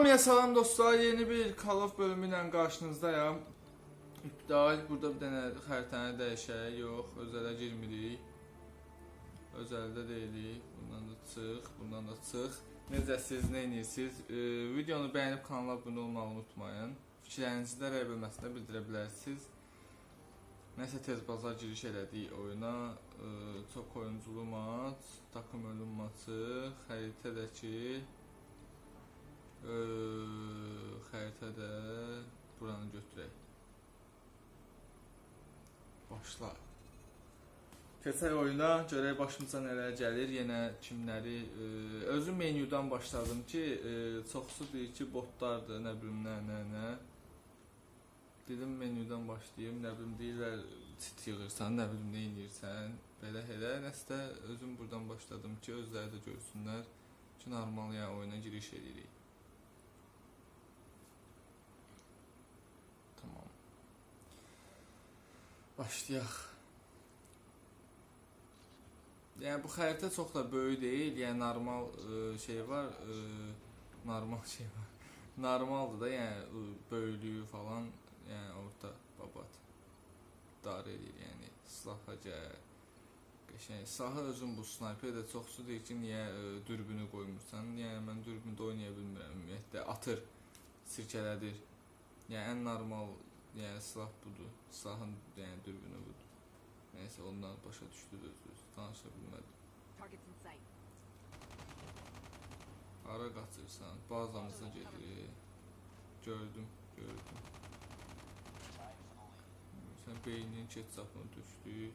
Hamıya salam dostlar, yeni bir Call of bölümü ilə qarşınızdayam. İptal, burada bir dənə xəritəni dəyişək, yox, özələ girmirik. Özəldə deyilik, bundan da çıx, bundan da çıx. Necəsiz, nə edirsiniz? E, videonu bəyənib kanala abunə olmağı unutmayın. Fikirlərinizi də rəy bölməsində bildirə bilərsiniz. Nəsə tez bazar giriş elədik oyuna. E, çox oyunculu maç, takım ölüm maçı, xəritədəki xəritədə buranı götürək. Başla. Keçək oyuna, görək başımıza nələr gəlir, yenə kimləri e, özüm menyudan başladım ki, e, çoxsu deyir ki, botlardır, nə bilim nə, nə, nə. Dedim menyudan başlayım, nə bilim deyirlər çit yığırsan, nə bilim nə edirsən, belə elə. Nəsə özüm buradan başladım ki, özləri də görsünlər ki, normal ya oyuna giriş edirik. Başlayaq. Yəni bu xəritə çox da böyük deyil. Yəni normal e, şey var, e, normal şey var. Normaldır da, yəni e, böyüklüyü falan, yəni orta babat. Dar edir, yəni silaha gəl. Qəşəng. Silahı özün bu snayper də çoxsu deyir ki, niyə e, dürbünü qoymursan? Yəni mən dürbündə oynaya bilmirəm ümumiyyətlə. Atır, sirkələdir. Yəni ən normal yəni silah budur. Silahın yəni dürbünü budur. Nəysə ondan başa düşdü özünüz. Danışa sight. Hara qaçırsan? Bazamıza gedirik. Gördüm, gördüm. Sən beyninin ketçapını düşdü.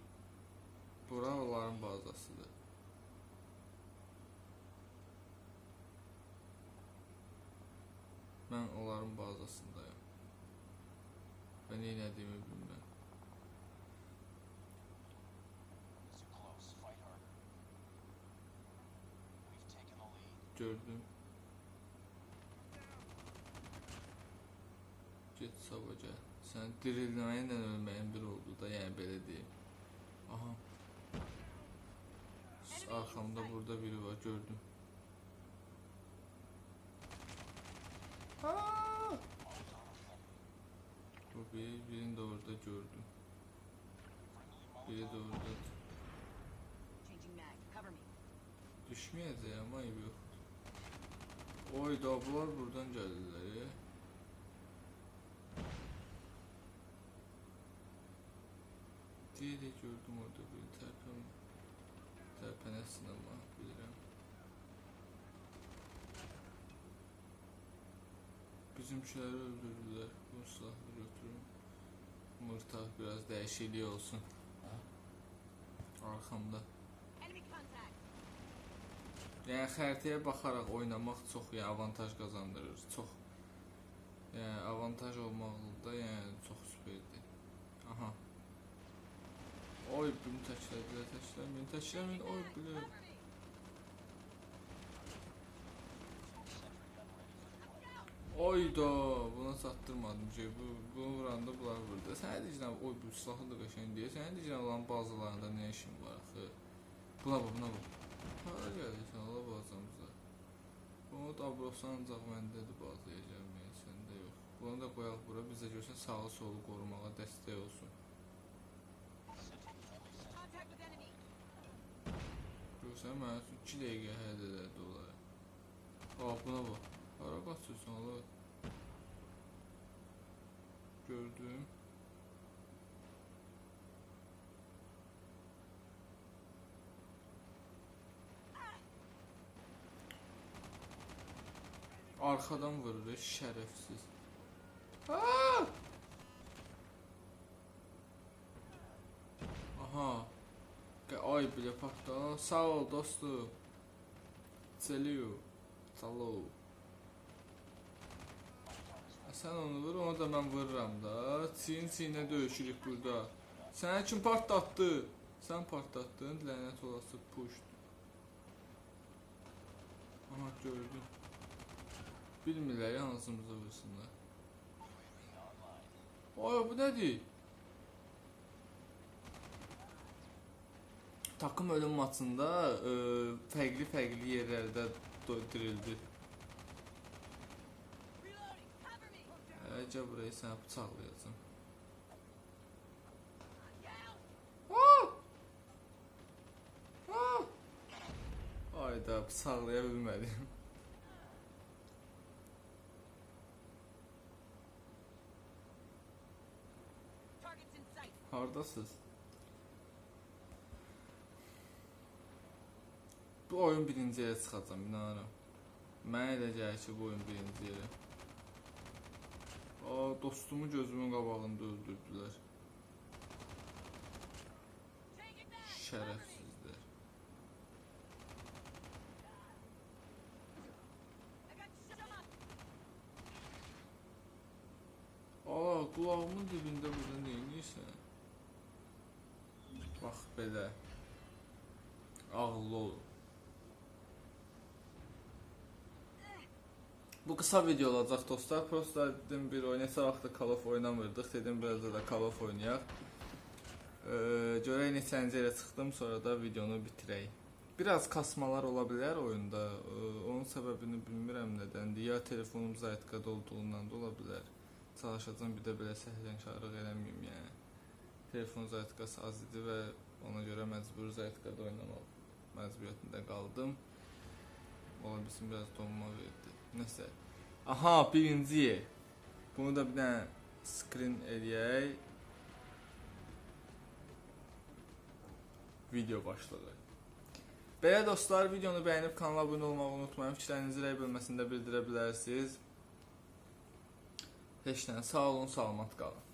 Bura onların bazasıdır. Mən onların bazasındayım. Taken the lead. Gördüm. Get savaca. Sən dirilməyinlə ölməyin bir oldu da, yəni belə deyim. Aha. Arxamda burada biri var, gördüm. biri, birini de orada gördüm. Biri de orada. Düşmeyeceğim ama yok. Oy doblar buradan geldiler ya. Diye de gördüm orada bir tepen, tepenesin ama bilirim. Bizimkiləri öldürdülər. Bu silahı götürün. Mırtaq biraz dəyişiklik olsun. Arxamda. Yəni xəritəyə baxaraq oynamaq çox yəni avantaj qazandırır. Çox yəni avantaj olmaqda yəni çox superdir. Aha. Oy, bunu təklədilər, təkləməyin, təkləməyin, oy, bilir. Cover me. Oy da, buna çatdırmadım ki, bu, bunu vuranda bunlar vurdu. Sənə deyirəm, oy, bu silahı da qəşəng deyir. Sənə deyirəm, olan bazalarında nə işin var axı? Buna bax, buna bax. Hara gəlirsən, Allah bazamıza. Bunu da abrosan ancaq məndədir bazlayacağım, yəni səndə yox. Bunu da qoyaq bura, bizə görsən sağı solu qorumağa dəstək olsun. Görsən, mənə üçün 2 dəqiqə həll elədi olar. Aa, buna bax. Para basıyorsun Allah. Gördüm. Arkadan vurdu şerefsiz. Aa! Aha. Ay bile patladı. Sağ ol dostum. Seliyor. Sağ ol. Sən onu vur, onu da mən vururam da. Çiyin çiyinə döyüşürük burada. Sənə kim partlatdı? Sən partlatdın, lənət olası puşt. Aha gördüm. Bilmirlər hansımıza vursunlar. Ay bu nədir? takım ölüm maçında e, fərqli fərqli yerlərdə dirildi. Ayrıca burayı sen bıçaklıyorsun. Hayda bıçaklayabilmedim. Hardasız. Bu oyun birinciyə çıxacam, inanıram. Mənə elə gəlir ki, bu oyun birinciyə. Aa, dostumu gözümün qabağında öldürdülər. Şərəfsizlər. Aa, qulağımın dibində burada nə edirsən? Bax belə. Ağıllı olun. Bu qısa video olacaq dostlar. Prosta dedim bir neçə vaxtdır Call of oynamırdıq. Dedim biraz da Call of oynayaq. Ee, görək neçənci yerə çıxdım, sonra da videonu bitirək. Biraz kasmalar ola bilər oyunda. Ee, onun səbəbini bilmirəm nədəndir. Ya telefonum zaytqada olduğundan da ola bilər. Bir də belə səhlənkarlıq eləməyim yəni. Telefon zaytqası az idi və ona görə məcbur zaytqada oynamaq məcburiyyətində qaldım. Ola bilsin biraz donma verdi. Nəsə. Aha, birinci. Bunu da bir dənə screen eləyək. Video başladı. Belə dostlar, videonu bəyənib kanala abunə olmağı unutmayın. Fikirlərinizi rəy bölməsində bildirə bilərsiniz. Heç nə, sağ olun, salamat qalın.